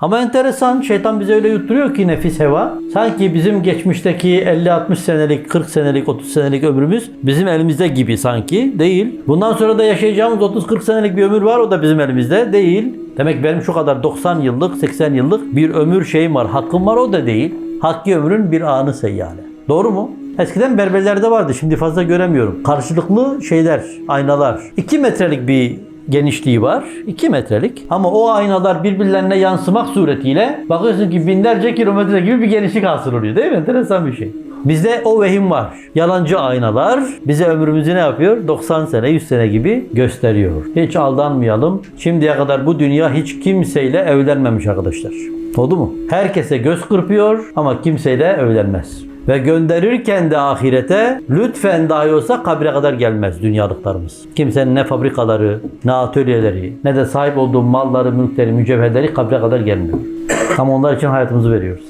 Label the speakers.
Speaker 1: Ama enteresan şeytan bize öyle yutturuyor ki nefis heva. Sanki bizim geçmişteki 50-60 senelik, 40 senelik, 30 senelik ömrümüz bizim elimizde gibi sanki. Değil. Bundan sonra da yaşayacağımız 30-40 senelik bir ömür var o da bizim elimizde. Değil. Demek benim şu kadar 90 yıllık, 80 yıllık bir ömür şeyim var, hakkım var o da değil. Hakki ömrün bir anı seyyale. Doğru mu? Eskiden berberlerde vardı. Şimdi fazla göremiyorum. Karşılıklı şeyler, aynalar. 2 metrelik bir genişliği var. 2 metrelik. Ama o aynalar birbirlerine yansımak suretiyle bakıyorsun ki binlerce kilometre gibi bir genişlik hasıl oluyor. Değil mi? Enteresan bir şey. Bizde o vehim var. Yalancı aynalar bize ömrümüzü ne yapıyor? 90 sene, 100 sene gibi gösteriyor. Hiç aldanmayalım. Şimdiye kadar bu dünya hiç kimseyle evlenmemiş arkadaşlar. Oldu mu? Herkese göz kırpıyor ama kimseyle evlenmez. Ve gönderirken de ahirete lütfen dahi olsa kabre kadar gelmez dünyalıklarımız. Kimsenin ne fabrikaları, ne atölyeleri, ne de sahip olduğu malları, mülkleri, mücevherleri kabre kadar gelmiyor. Tam onlar için hayatımızı veriyoruz.